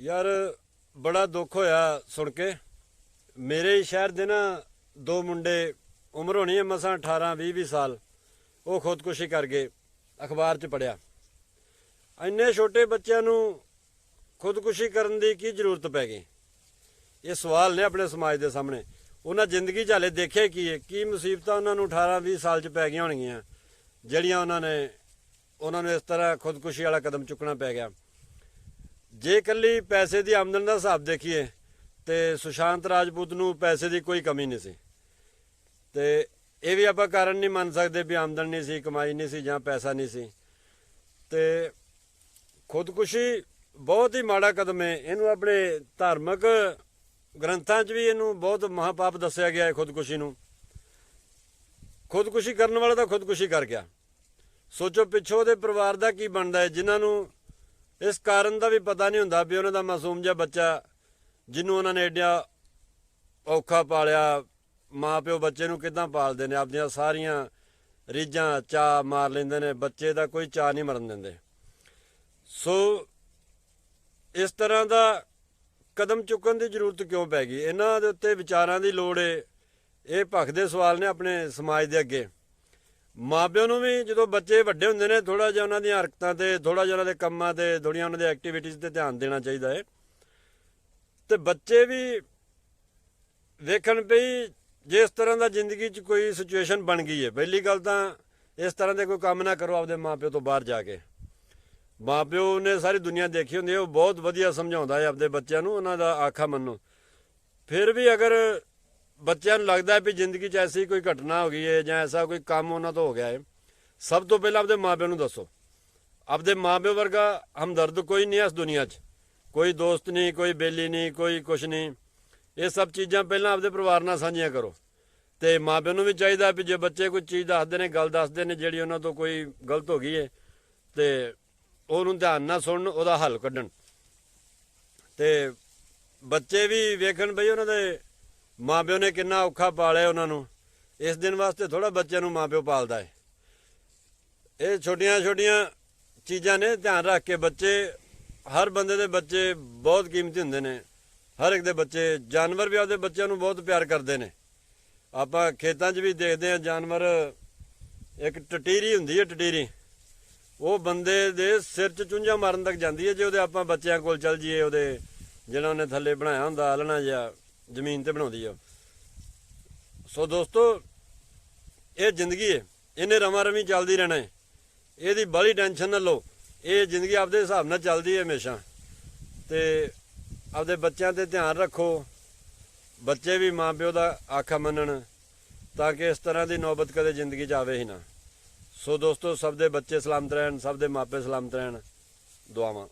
ਯਾਰ, ਬੜਾ ਦੁੱਖ ਹੋਇਆ ਸੁਣ ਕੇ। ਮੇਰੇ ਸ਼ਹਿਰ ਦੇ ਨਾ ਦੋ ਮੁੰਡੇ ਉਮਰ ਹੋਣੀ ਹੈ ਮਸਾਂ 18 20 20 ਸਾਲ। ਉਹ ਖੁਦਕੁਸ਼ੀ ਕਰ ਗਏ, ਅਖਬਾਰ 'ਚ ਪੜਿਆ ਇੰਨੇ ਛੋਟੇ ਬੱਚਿਆਂ ਨੂੰ ਖੁਦਕੁਸ਼ੀ ਕਰਨ ਦੀ ਕੀ ਜ਼ਰੂਰਤ ਪੈ ਗਈ? ਇਹ ਸਵਾਲ ਨੇ ਆਪਣੇ ਸਮਾਜ ਦੇ ਸਾਹਮਣੇ। ਉਹਨਾਂ ਜ਼ਿੰਦਗੀ 'ਚ ਹਾਲੇ ਦੇਖਿਆ ਕੀ ਹੈ ਕੀ ਮੁਸੀਬਤਾਂ ਉਹਨਾਂ ਨੂੰ 18 20 ਸਾਲ 'ਚ ਪੈ ਗਈਆਂ ਹੋਣਗੀਆਂ, ਜਿਹੜੀਆਂ ਉਹਨਾਂ ਨੇ ਉਹਨਾਂ ਨੂੰ ਇਸ ਤਰ੍ਹਾਂ ਖੁਦਕੁਸ਼ੀ ਵਾਲਾ ਕਦਮ ਚੁੱਕਣਾ ਪੈ ਗਿਆ? ਜੇ ਇਕੱਲੀ ਪੈਸੇ ਦੀ ਆਮਦਨ ਦਾ ਹਿਸਾਬ ਦੇਖੀਏ, ਤੇ ਸੁਸ਼ਾਂਤ ਰਾਜਪੂਤ ਨੂੰ ਪੈਸੇ ਦੀ ਕੋਈ ਕਮੀ ਨਹੀਂ ਸੀ। ਤੇ ਇਹ ਵੀ ਆਪਾਂ ਕਾਰਨ ਨਹੀਂ ਮੰਨ ਸਕਦੇ ਵੀ ਆਮਦਨ ਨਹੀਂ ਸੀ, ਕਮਾਈ ਨਹੀਂ ਸੀ ਜਾਂ ਪੈਸਾ ਨਹੀਂ ਸੀ। ਤੇ ਖੁਦਕੁਸ਼ੀ ਬਹੁਤ ਹੀ ਮਾੜਾ ਕਦਮ ਹੈ। ਇਹਨੂੰ ਆਪਣੇ ਧਾਰਮਿਕ ਗ੍ਰੰਥਾਂ 'ਚ ਵੀ ਇਹਨੂੰ ਬਹੁਤ ਮਹਾਪਾਪ ਦੱਸਿਆ ਗਿਆ ਹੈ ਖੁਦਕੁਸ਼ੀ ਨੂੰ। ਖੁਦਕੁਸ਼ੀ ਕਰਨ ਵਾਲਾ ਤਾਂ ਖੁਦਕੁਸ਼ੀ ਕਰ ਗਿਆ। ਸੋਚੋ ਪਿੱਛੋਂ ਉਹਦੇ ਪਰਿਵਾਰ ਦਾ ਕੀ ਬਣਦਾ ਹੈ, ਜਿਨ੍ਹਾਂ ਨੂੰ ਇਸ ਕਾਰਨ ਦਾ ਵੀ ਪਤਾ ਨਹੀਂ ਹੁੰਦਾ ਵੀ ਉਹਨਾਂ ਦਾ ਮਾਸੂਮ ਜਿਹਾ ਬੱਚਾ ਜਿਹਨੂੰ ਉਹਨਾਂ ਨੇ ਏਡਿਆ ਔਖਾ ਪਾਲਿਆ, ਮਾਪਿਓ ਬੱਚੇ ਨੂੰ ਕਿਦਾਂ ਪਾਲਦੇ ਨੇ? ਆਪਣੀਆਂ ਸਾਰੀਆਂ ਰੀਝਾਂ ਚਾਹ ਮਾਰ ਲੈਂਦੇ ਨੇ, ਬੱਚੇ ਦਾ ਕੋਈ ਚਾਹ ਨਹੀਂ ਮਰਨ ਦਿੰਦੇ। ਸੋ ਇਸ ਤਰ੍ਹਾਂ ਦਾ ਕਦਮ ਚੁੱਕਣ ਦੀ ਜ਼ਰੂਰਤ ਕਿਉਂ ਪੈ ਗਈ? ਇਹਨਾਂ ਦੇ ਉੱਤੇ ਵਿਚਾਰਾਂ ਦੀ ਲੋੜ ਏ। ਇਹ ਭਖਦੇ ਸਵਾਲ ਨੇ ਆਪਣੇ ਸਮਾਜ ਦੇ ਅੱਗੇ। ਮਾਪਿਆਂ ਨੂੰ ਵੀ ਜਦੋਂ ਬੱਚੇ ਵੱਡੇ ਹੁੰਦੇ ਨੇ ਥੋੜਾ ਜਿਹਾ ਉਹਨਾਂ ਦੀਆਂ ਹਰਕਤਾਂ ਤੇ ਥੋੜਾ ਜਿਹਾ ਉਹਨਾਂ ਦੇ ਕੰਮਾਂ ਤੇ ਥੋੜੀਆਂ ਉਹਨਾਂ ਦੇ ਐਕਟੀਵਿਟੀਜ਼ ਤੇ ਧਿਆਨ ਦੇਣਾ ਚਾਹੀਦਾ ਹੈ। ਤੇ ਬੱਚੇ ਵੀ ਵੇਖਣ ਪਈ ਜੇ ਇਸ ਤਰ੍ਹਾਂ ਦਾ ਜ਼ਿੰਦਗੀ 'ਚ ਕੋਈ ਸਿਚੁਏਸ਼ਨ ਬਣ ਗਈ ਹੈ, ਪਹਿਲੀ ਗੱਲ ਤਾਂ ਇਸ ਤਰ੍ਹਾਂ ਦੇ ਕੋਈ ਕੰਮ ਨਾ ਕਰੋ ਆਪਦੇ ਮਾਪਿਓ ਤੋਂ ਬਾਹਰ ਜਾ ਕੇ। ਮਾਪਿਓ ਨੇ ਸਾਰੀ ਦੁਨੀਆ ਦੇਖੀ ਹੁੰਦੀ ਹੈ, ਉਹ ਬਹੁਤ ਵਧੀਆ ਸਮਝਾਉਂਦਾ ਹੈ ਆਪਦੇ ਬੱਚਿਆਂ ਨੂੰ, ਉਹਨਾਂ ਦਾ ਆਖਾ ਮੰਨੋ। ਫਿਰ ਵੀ ਅਗਰ ਬੱਚਿਆਂ ਨੂੰ ਲੱਗਦਾ ਹੈ ਵੀ ਜ਼ਿੰਦਗੀ 'ਚ ਐਸੀ ਕੋਈ ਘਟਨਾ ਹੋ ਗਈ ਹੈ ਜਾਂ ਐਸਾ ਕੋਈ ਕੰਮ ਉਹਨਾਂ ਤੋਂ ਹੋ ਗਿਆ ਹੈ। ਸਭ ਤੋਂ ਪਹਿਲਾਂ ਆਪਦੇ ਮਾਪਿਆਂ ਨੂੰ ਦੱਸੋ। ਆਪਦੇ ਮਾਪਿਓ ਵਰਗਾ ਹਮਦਰਦ ਕੋਈ ਨਹੀਂ ਹੈ ਇਸ ਦੁਨੀਆ 'ਚ। ਕੋਈ ਦੋਸਤ ਨਹੀਂ, ਕੋਈ ਬੇਲੀ ਨਹੀਂ, ਕੋਈ ਕੁਛ ਨਹੀਂ। ਇਹ ਸਭ ਚੀਜ਼ਾਂ ਪਹਿਲਾਂ ਆਪਦੇ ਪਰਿਵਾਰ ਨਾਲ ਸਾਂਝੀਆਂ ਕਰੋ। ਤੇ ਮਾਪਿਆਂ ਨੂੰ ਵੀ ਚਾਹੀਦਾ ਵੀ ਜੇ ਬੱਚੇ ਕੋਈ ਚੀਜ਼ ਦੱਸਦੇ ਨੇ, ਗੱਲ ਦੱਸਦੇ ਨੇ ਜਿਹੜੀ ਉਹਨਾਂ ਤੋਂ ਕੋਈ ਗਲਤ ਹੋ ਗਈ ਹੈ, ਤੇ ਉਹਨੂੰ ਧਿਆਨ ਨਾਲ ਸੁਣਨ, ਉਹਦਾ ਹੱਲ ਕੱਢਣ। ਤੇ ਬੱਚੇ ਵੀ ਵੇਖਣ ਬਈ ਉਹਨਾਂ ਦੇ ਮਾਪਿਓ ਨੇ ਕਿੰਨਾ ਔਖਾ ਪਾਲਿਆ ਉਹਨਾਂ ਨੂੰ। ਇਸ ਦਿਨ ਵਾਸਤੇ ਥੋੜਾ ਬੱਚਿਆਂ ਨੂੰ ਮਾਪਿਓ ਪਾਲਦਾ ਹੈ। ਇਹ ਛੋਟੀਆਂ ਛੋਟੀਆਂ ਚੀਜ਼ਾਂ ਨੇ, ਧਿਆਨ ਰੱਖ ਕੇ ਬੱਚੇ, ਹਰ ਬੰਦੇ ਦੇ ਬੱਚੇ ਬਹੁਤ ਕੀਮਤੀ ਹੁੰਦੇ ਨੇ। ਹਰ ਇੱਕ ਦੇ ਬੱਚੇ, ਜਾਨਵਰ ਵੀ ਆਪਦੇ ਬੱਚਿਆਂ ਨੂੰ ਬਹੁਤ ਪਿਆਰ ਕਰਦੇ ਨੇ। ਆਪਾਂ ਖੇਤਾਂ 'ਚ ਵੀ ਦੇਖਦੇ ਹਾਂ, ਜਾਨਵਰ ਇੱਕ ਟਟੀਰੀ ਹੁੰਦੀ ਹੈ, ਟਟੀਰੀ। ਉਹ ਬੰਦੇ ਦੇ ਸਿਰ 'ਚ ਚੁੰਝਾਂ ਮਾਰਨ ਤੱਕ ਜਾਂਦੀ ਹੈ, ਜੇ ਉਹਦੇ ਆਪਾਂ ਬੱਚਿਆਂ ਕੋਲ ਚੱਲ ਜੀਏ ਉਹਦੇ ਜਿਹੜਾ ਉਹਨੇ ਥੱਲੇ ਬਣਾਇਆ ਹੁੰਦਾ ਆਲਣਾ ਜਿਹਾ ਜ਼ਮੀਨ ਤੇ ਬਣਾਉਂਦੀ ਆ। ਸੋ ਦੋਸਤੋ, ਇਹ ਜ਼ਿੰਦਗੀ ਹੈ। ਇਹਨੇ ਰਵਾਂ ਰਮੀ ਚੱਲਦੀ ਰਹਿਣਾ ਹੈ। ਇਹਦੀ ਬੜੀ ਟੈਨਸ਼ਨ ਨਾ ਲਓ। ਇਹ ਜ਼ਿੰਦਗੀ ਆਪਦੇ ਹਿਸਾਬ ਨਾਲ ਚੱਲਦੀ ਹੈ ਹਮੇਸ਼ਾ। ਤੇ ਆਪਦੇ ਬੱਚਿਆਂ ਤੇ ਧਿਆਨ ਰੱਖੋ। ਬੱਚੇ ਵੀ ਮਾਪਿਓ ਦਾ ਆਖਾ ਮੰਨਣ ਤਾਂ ਕਿ ਇਸ ਤਰ੍ਹਾਂ ਦੀ ਨੌਬਤ ਕਦੇ ਜ਼ਿੰਦਗੀ 'ਚ ਆਵੇ ਹੀ ਨਾ। ਸੋ ਦੋਸਤੋ, ਸਭ ਦੇ ਬੱਚੇ ਸਲਾਮਤ ਰਹਿਣ, ਸਭ ਦੇ ਮਾਪੇ ਸਲਾਮਤ ਰਹਿਣ। ਦੁਆਵਾਂ।